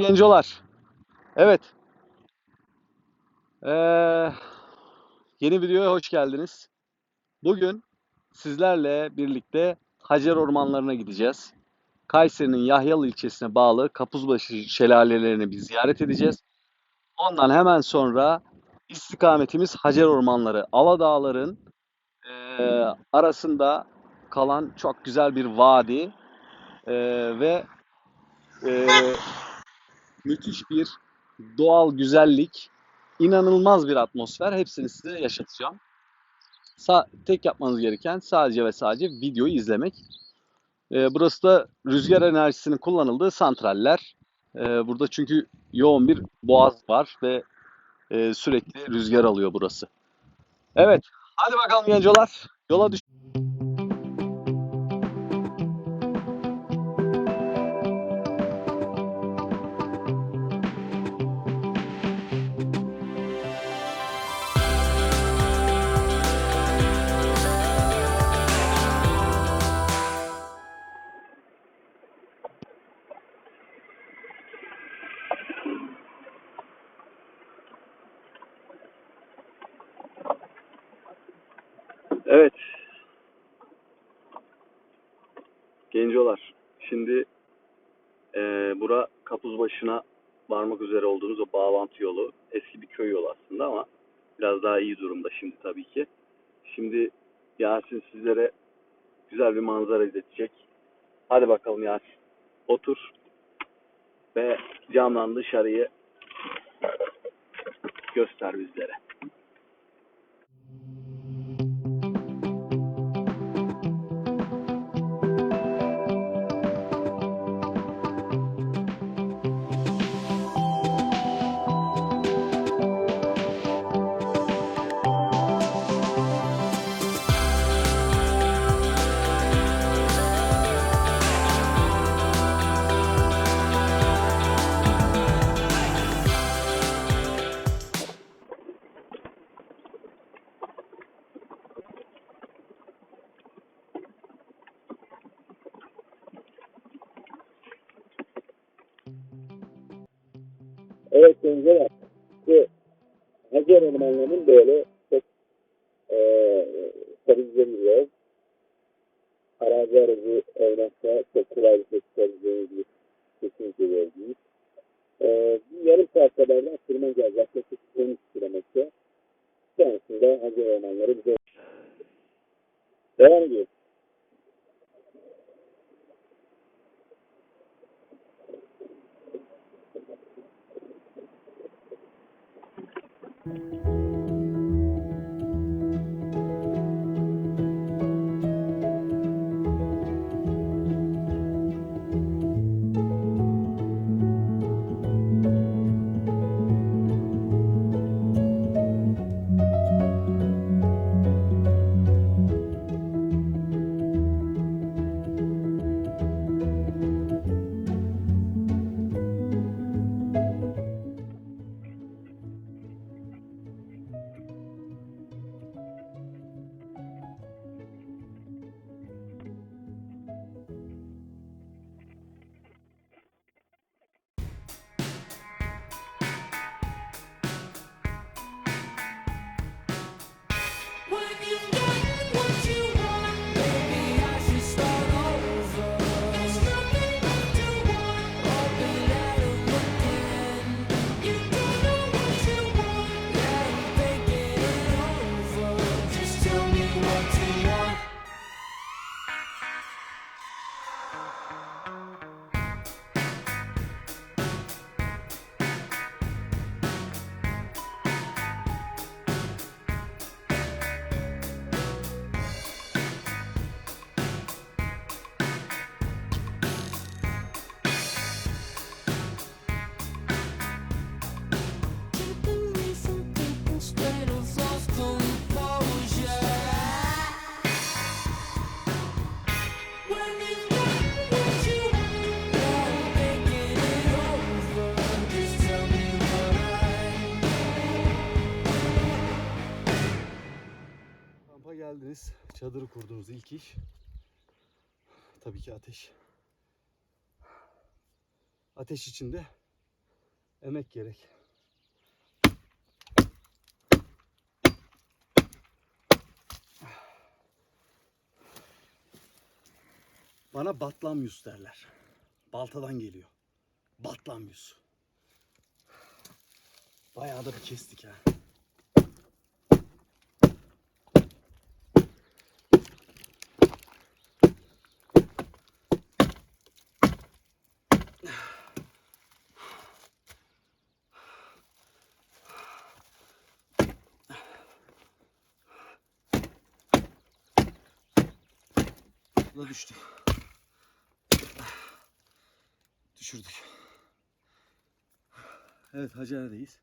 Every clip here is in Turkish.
Gencolar. Evet. Ee, yeni videoya hoş geldiniz. Bugün sizlerle birlikte Hacer Ormanları'na gideceğiz. Kayseri'nin Yahyalı ilçesine bağlı Kapuzbaşı şelalelerini bir ziyaret edeceğiz. Ondan hemen sonra istikametimiz Hacer Ormanları. Aladağların ee, arasında kalan çok güzel bir vadi ee, ve ee, müthiş bir doğal güzellik, inanılmaz bir atmosfer. Hepsini size yaşatacağım. Sa- tek yapmanız gereken sadece ve sadece videoyu izlemek. Ee, burası da rüzgar enerjisinin kullanıldığı santraller. Ee, burada çünkü yoğun bir boğaz var ve e, sürekli rüzgar alıyor burası. Evet, hadi bakalım gencolar. Yola düş. Varmak üzere olduğunuz o bağlantı yolu. Eski bir köy yolu aslında ama biraz daha iyi durumda şimdi tabii ki. Şimdi Yasin sizlere güzel bir manzara izletecek. Hadi bakalım Yasin. Otur ve camdan dışarıyı göster bizlere. Evet gençler. Bu Hacer Ormanları'nın böyle çok tabii bir yol. Arazi aracı oynakta çok kolay bir çıkabileceğiniz bir kesinlikle yol. Eee bir yarım saat kadar da tırmanacağız. Yaklaşık 13 kilometre. Sonrasında Hacer Ormanları bize devam ediyor. When Çadırı kurdunuz ilk iş. Tabii ki ateş. Ateş içinde Emek gerek. Bana batlamyus derler. Baltadan geliyor. Batlamyus. Bayağı da bir kestik ha. Da düştü. Düşürdük. Evet Hacer'deyiz.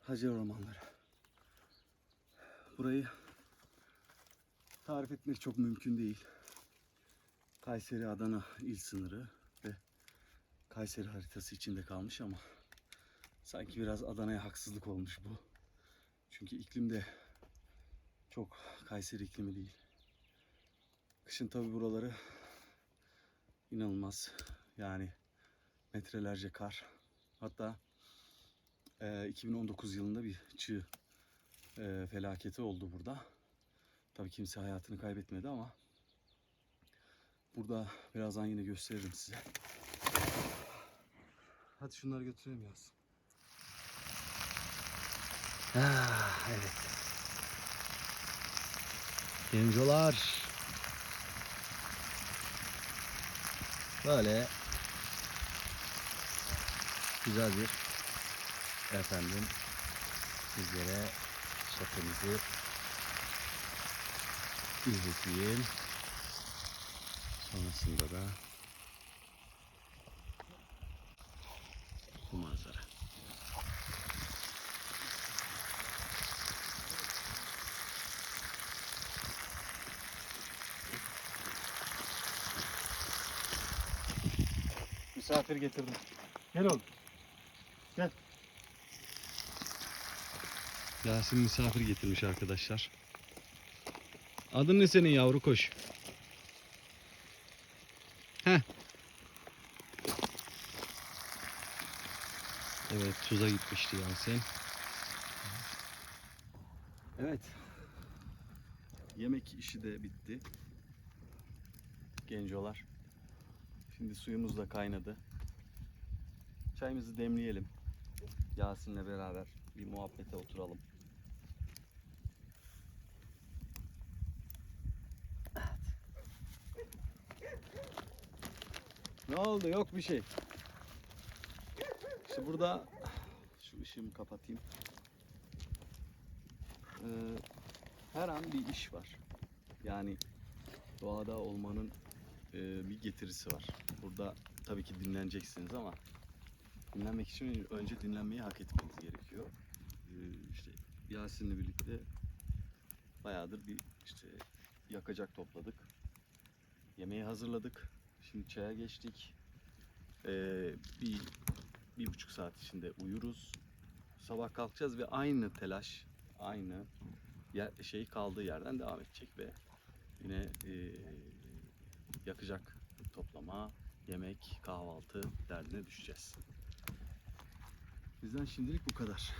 Hacer ormanları. Burayı tarif etmek çok mümkün değil. Kayseri Adana il sınırı ve Kayseri haritası içinde kalmış ama sanki biraz Adana'ya haksızlık olmuş bu. Çünkü iklim de çok Kayseri iklimi değil. Kışın tabi buraları inanılmaz. Yani metrelerce kar. Hatta e, 2019 yılında bir çığ e, felaketi oldu burada. Tabi kimse hayatını kaybetmedi ama burada birazdan yine gösteririm size. Hadi şunları götüreyim yaz. Ah, evet. Gencolar. Böyle güzel bir efendim sizlere şakamızı izleteyim. Sonrasında da bu manzara. Misafir getirdim. Gel oğlum. Gel. Yasin misafir getirmiş arkadaşlar. Adın ne senin yavru koş? Heh. Evet tuza gitmişti Yasin. Evet. Yemek işi de bitti. Gencolar. Şimdi suyumuz da kaynadı. Çayımızı demleyelim. Yasin'le beraber bir muhabbete oturalım. Ne oldu? Yok bir şey. İşte burada şu ışığımı kapatayım. Ee, her an bir iş var. Yani doğada olmanın e, bir getirisi var. Burada tabii ki dinleneceksiniz ama dinlenmek için önce dinlenmeyi hak etmeniz gerekiyor. Ee, işte Yasin'le birlikte bayağıdır bir işte yakacak topladık. Yemeği hazırladık. Şimdi çaya geçtik. Ee, bir, bir buçuk saat içinde uyuruz. Sabah kalkacağız ve aynı telaş, aynı yer, şey kaldığı yerden devam edecek ve yine ee, yakacak toplama, yemek, kahvaltı derdine düşeceğiz. Bizden şimdilik bu kadar.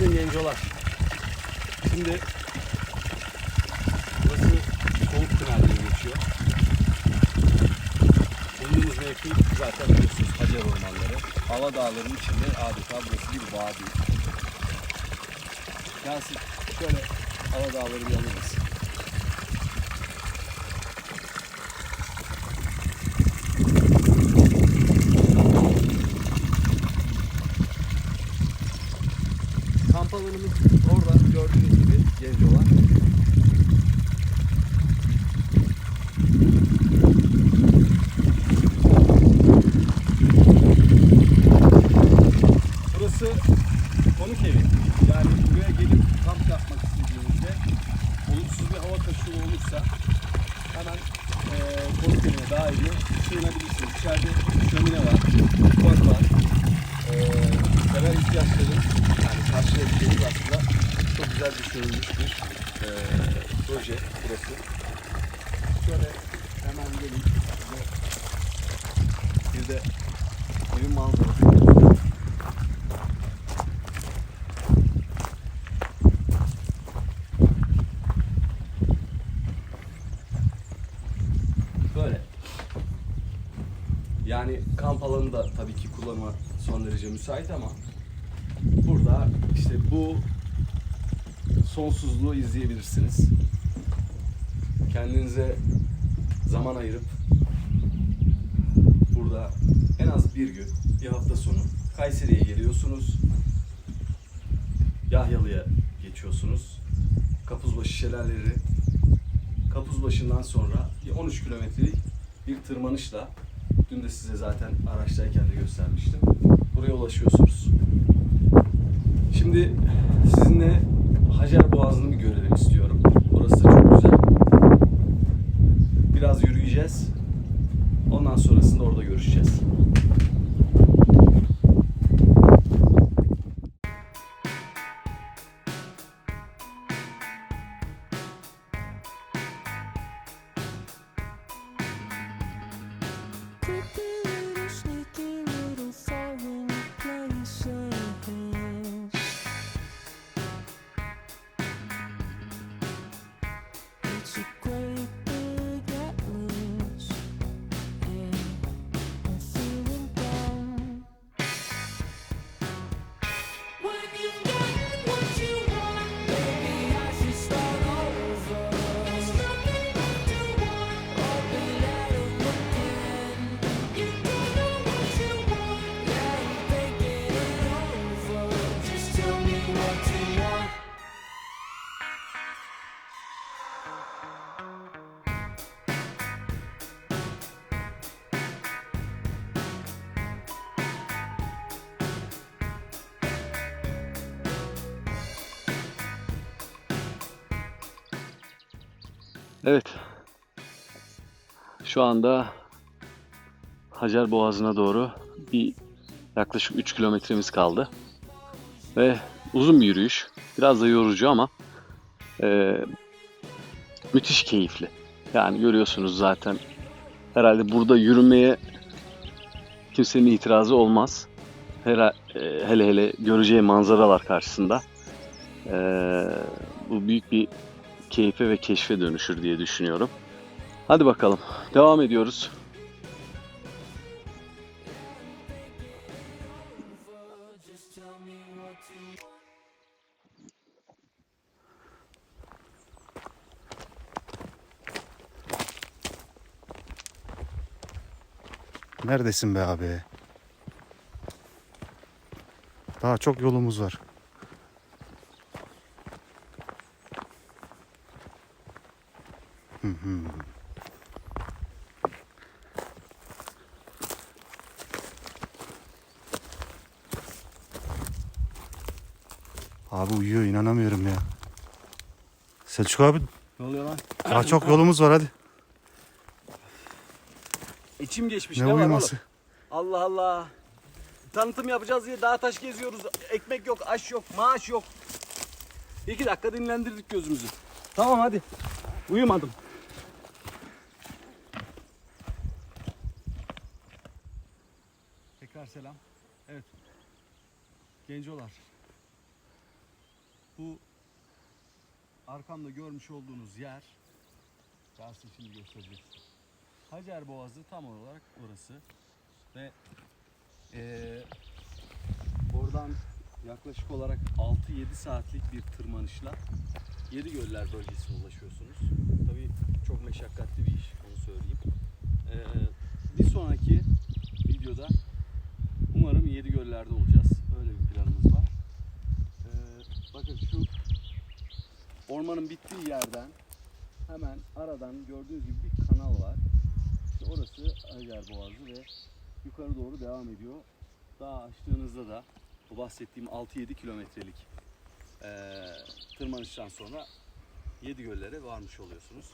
Günaydın gencolar. Şimdi burası soğuk diye geçiyor. Bulunduğumuz mevki zaten biliyorsunuz Hacer Ormanları. Hava dağlarının içinde adeta burası bir vadi. Yasin şöyle hava dağları bir alır alanımız orada gördüğünüz gibi genç olan. Burası konuk evi. Yani buraya gelip kamp yapmak istediğinizde olumsuz bir hava taşığı olursa hemen e, konuk evine dahil sığınabilirsiniz. İçeride şömine var, mutfak var. E, temel ihtiyaçların yani karşılayabileceğiniz aslında çok güzel düşünülmüş bir e, proje burası. Şöyle hemen gelin. Bir de evin manzarası. Böyle. Yani kamp alanı da tabii ki kullanıma son derece müsait ama burada işte bu sonsuzluğu izleyebilirsiniz. Kendinize zaman ayırıp burada en az bir gün, bir hafta sonu Kayseri'ye geliyorsunuz. Yahyalı'ya geçiyorsunuz. Kapuzbaşı şelaleleri. Kapuzbaşı'ndan sonra bir 13 kilometrelik bir tırmanışla dün de size zaten araçtayken de göstermiştim. Buraya ulaşıyorsunuz. Şimdi sizinle Hacer Boğazı'nı bir görelim istiyorum. Burası da çok güzel. Biraz yürüyeceğiz. Ondan sonrasında orada görüşeceğiz. Şu anda Hacer Boğazı'na doğru bir yaklaşık 3 kilometremiz kaldı. Ve uzun bir yürüyüş. Biraz da yorucu ama eee, müthiş keyifli. Yani görüyorsunuz zaten herhalde burada yürümeye kimsenin itirazı olmaz. Eee, hele hele göreceği manzaralar karşısında eee, bu büyük bir keyfe ve keşfe dönüşür diye düşünüyorum. Hadi bakalım. Devam ediyoruz. Neredesin be abi? Daha çok yolumuz var. Abi uyuyor inanamıyorum ya. Selçuk abi Ne oluyor lan? daha çok yolumuz var hadi. İçim geçmiş. Ne Ne, var uyuması? Allah Allah. Tanıtım yapacağız diye dağ taş geziyoruz. Ekmek yok, aş yok, maaş yok. İki dakika dinlendirdik gözümüzü. Tamam hadi. Uyumadım. Tekrar selam. Evet. Gencolar. Bu arkamda görmüş olduğunuz yer Dersi şimdi göstereceğiz. Hacer Boğazı tam olarak orası. Ve eee, oradan yaklaşık olarak 6-7 saatlik bir tırmanışla Yedi Göller bölgesine ulaşıyorsunuz. Tabii çok meşakkatli bir iş, onu söyleyeyim. Eee, bir sonraki videoda umarım Yedi Göller'de olacağız. Öyle bir planımız var. Eee, bakın şu ormanın bittiği yerden hemen aradan gördüğünüz gibi bir kanal var. İşte orası Hacer Boğazı ve yukarı doğru devam ediyor. Daha açtığınızda da bu bahsettiğim 6-7 kilometrelik eee, tırmanıştan sonra Yedi göllere varmış oluyorsunuz.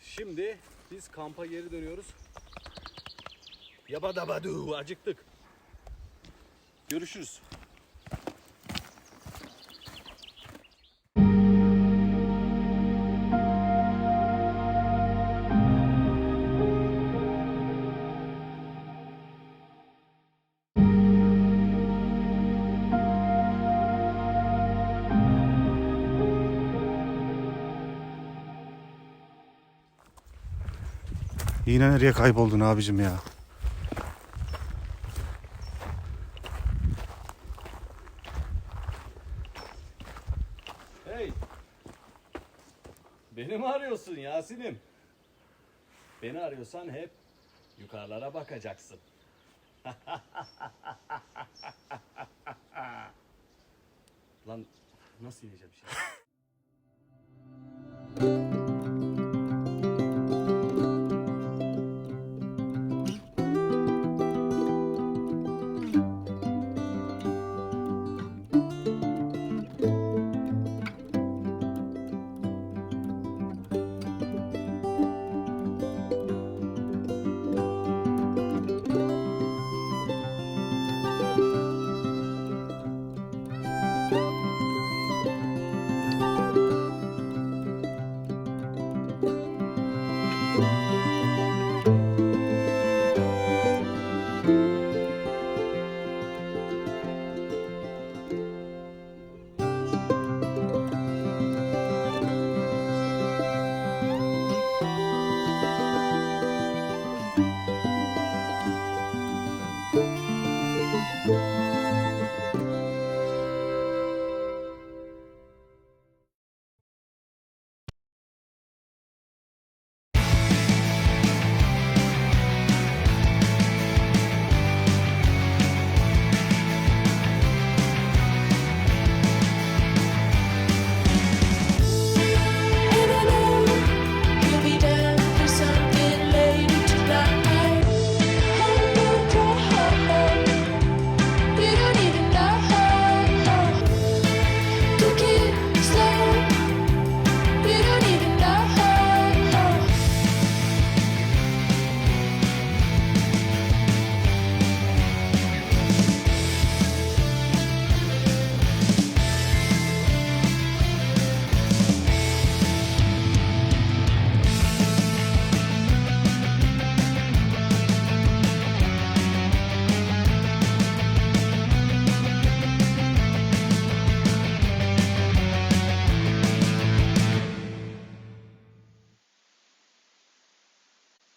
Şimdi biz kampa geri dönüyoruz. Yabadabadu acıktık. Görüşürüz. Yine nereye kayboldun abicim ya? Hey! Beni mi arıyorsun Yasin'im? Beni arıyorsan hep yukarılara bakacaksın. Lan nasıl ineceğim şimdi?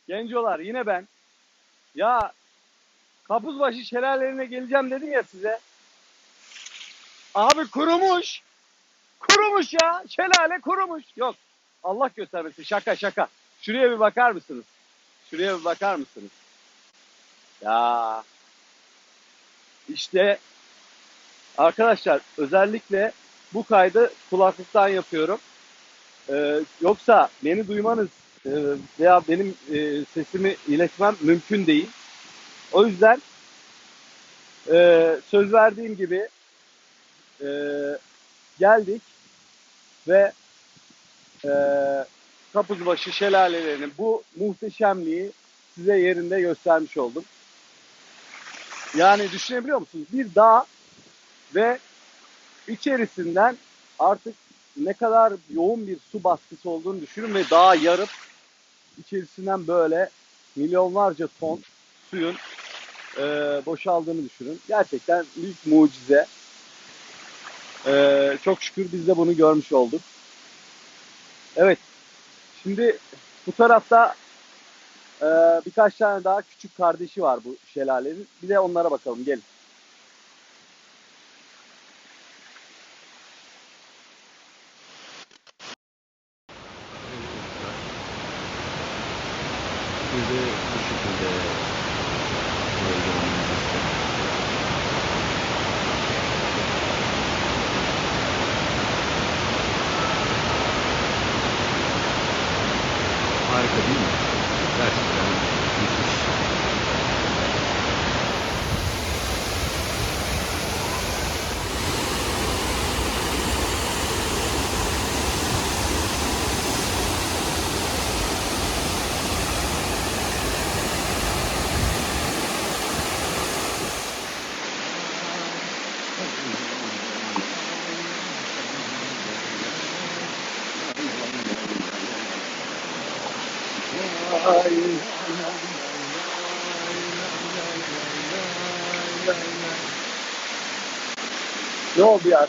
Gencolar yine ben. Ya Kapuzbaşı şelalelerine geleceğim dedim ya size. Abi kurumuş. Kurumuş ya. Şelale kurumuş. Yok. Allah göstermesin. Şaka şaka. Şuraya bir bakar mısınız? Şuraya bir bakar mısınız? Ya. İşte arkadaşlar özellikle bu kaydı kulaklıktan yapıyorum. Ee, yoksa beni duymanız veya benim e, sesimi iletmem mümkün değil. O yüzden e, söz verdiğim gibi e, geldik ve e, Kapuzbaşı şelalelerinin bu muhteşemliği size yerinde göstermiş oldum. Yani düşünebiliyor musunuz? Bir dağ ve içerisinden artık ne kadar yoğun bir su baskısı olduğunu düşünün ve dağı yarıp içerisinden böyle milyonlarca ton suyun e, boşaldığını düşünün. Gerçekten büyük mucize. E, çok şükür biz de bunu görmüş olduk. Evet. Şimdi bu tarafta e, birkaç tane daha küçük kardeşi var bu şelalenin. Bir de onlara bakalım. Gelin. Bir de bu şekilde Harika Ne oldu ya?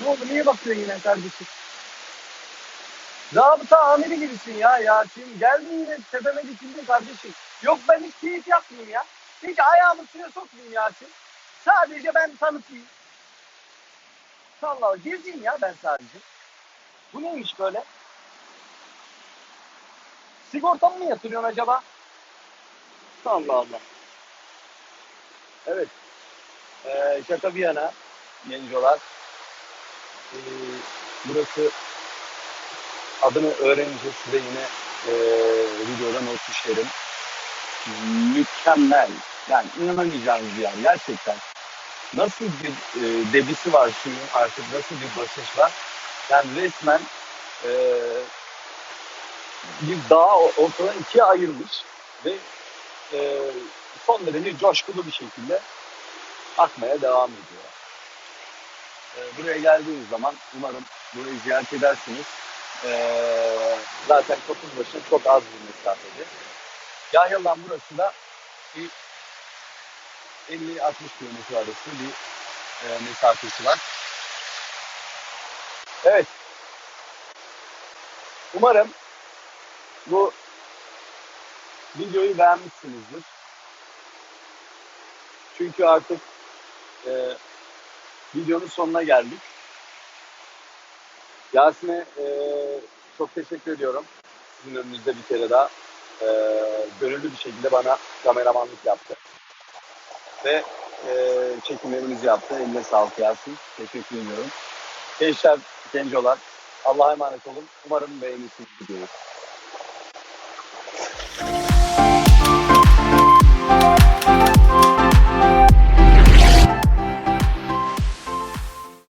Ne oldu? Niye bakıyorsun yine kardeşim? Zabıta amiri gibisin ya Yasin. Geldin yine tepeme dikildin kardeşim. Yok ben hiç keyif yapmayayım ya. Hiç ayağımı suya sokmayayım Yasin. Sadece ben tanıtayım. Allah. Gezeyim ya ben sadece. Bu neymiş böyle? Sigortamı mı yatırıyorsun acaba? Allah Allah. Evet. Ee, şaka bir yana gencolar. Ee, burası adını öğrenince size yine e, videoda not düşerim. Mükemmel. Yani inanamayacağınız bir yer gerçekten. Nasıl bir e, debisi var suyun artık nasıl bir basış var. Yani resmen e, bir dağı ortadan ikiye ayırmış ve e, son derece coşkulu bir şekilde akmaya devam ediyor. E, buraya geldiğiniz zaman umarım burayı ziyaret edersiniz. E, zaten Kopuzbaşı çok az bir mesafede. Yahyalı'dan burası da bir 50-60 kilometre arası bir e, mesafesi var. Evet. Umarım bu videoyu beğenmişsinizdir. Çünkü artık e, videonun sonuna geldik. Yasin'e e, çok teşekkür ediyorum. Sizin önünüzde bir kere daha e, gönüllü bir şekilde bana kameramanlık yaptı. Ve e, çekimlerimizi yaptı. Eline sağlık Yasin. Teşekkür ediyorum. Gençler, gencolar Allah'a emanet olun. Umarım beğenirsiniz videoyu. Bye.